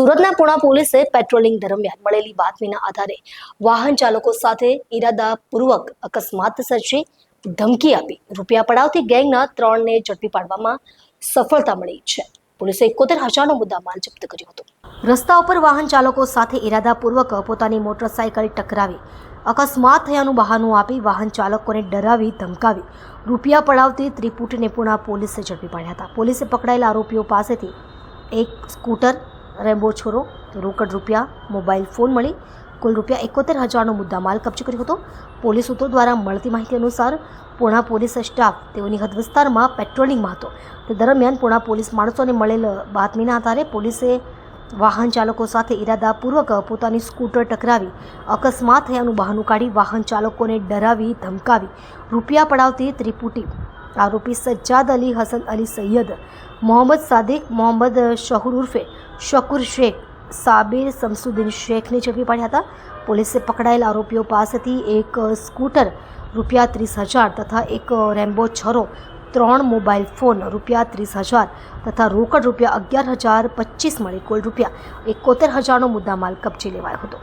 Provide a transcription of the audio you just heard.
સુરતના પુણા પોલીસે પેટ્રોલિંગ દરમિયાન મળેલી બાતમીના આધારે વાહન ચાલકો સાથે ઇરાદાપૂર્વક અકસ્માત સર્જી ધમકી આપી. રૂપિયા પડાવતી ગેંગના ત્રણને ઝડપી પાડવામાં સફળતા મળી છે. પોલીસે એકોતેર હજારનો મુદ્દામાલ જપ્ત કર્યો હતો. રસ્તા ઉપર વાહન ચાલકો સાથે ઇરાદાપૂર્વક પોતાની મોટરસાયકલ ટકરાવી અકસ્માત થયાનું બહાનું આપી વાહન ચાલકોને ડરાવી, ધમકાવી. રૂપિયા પડાવતી ત્રિપુટને પુણા પોલીસે ઝડપી પાડ્યા હતા. પોલીસે પકડાયેલા આરોપીઓ પાસેથી એક સ્કૂટર રેમ્બો છોરો, રોકડ રૂપિયા, મોબાઈલ ફોન મળી, કુલ રૂપિયા એકોતેર હજારનો મુદ્દામાલ કબજે કર્યો હતો. પોલીસ સૂત્રો દ્વારા મળતી માહિતી અનુસાર પૂણા પોલીસ સ્ટાફ તેઓની હદ વિસ્તારમાં પેટ્રોલિંગમાં હતો. તે દરમિયાન પૂણા પોલીસ માણસોને મળેલ બાતમીના આધારે પોલીસે વાહન ચાલકો સાથે ઇરાદાપૂર્વક પોતાની સ્કૂટર ટકરાવી, અકસ્માત થયાનું બહાનું કાઢી વાહન ચાલકોને ડરાવી, ધમકાવી, રૂપિયા પડાવતી ત્રિપુટી આરોપી સજ્જાદ અલી હસન અલી સૈયદ મોહમ્મદ સાદિક મોહમ્મદ શહુર ઉર્ફે શકુર શેખ સાબિર સમસુદ્દીન શેખને ઝડપી પાડ્યા હતા પોલીસે પકડાયેલ આરોપીઓ પાસેથી એક સ્કૂટર રૂપિયા ત્રીસ હજાર તથા એક રેમ્બો છરો, ત્રણ મોબાઈલ ફોન રૂપિયા ત્રીસ હજાર તથા રોકડ રૂપિયા અગિયાર હજાર પચીસ મળી કુલ રૂપિયા એકોતેર હજારનો મુદ્દામાલ કબજે લેવાયો હતો.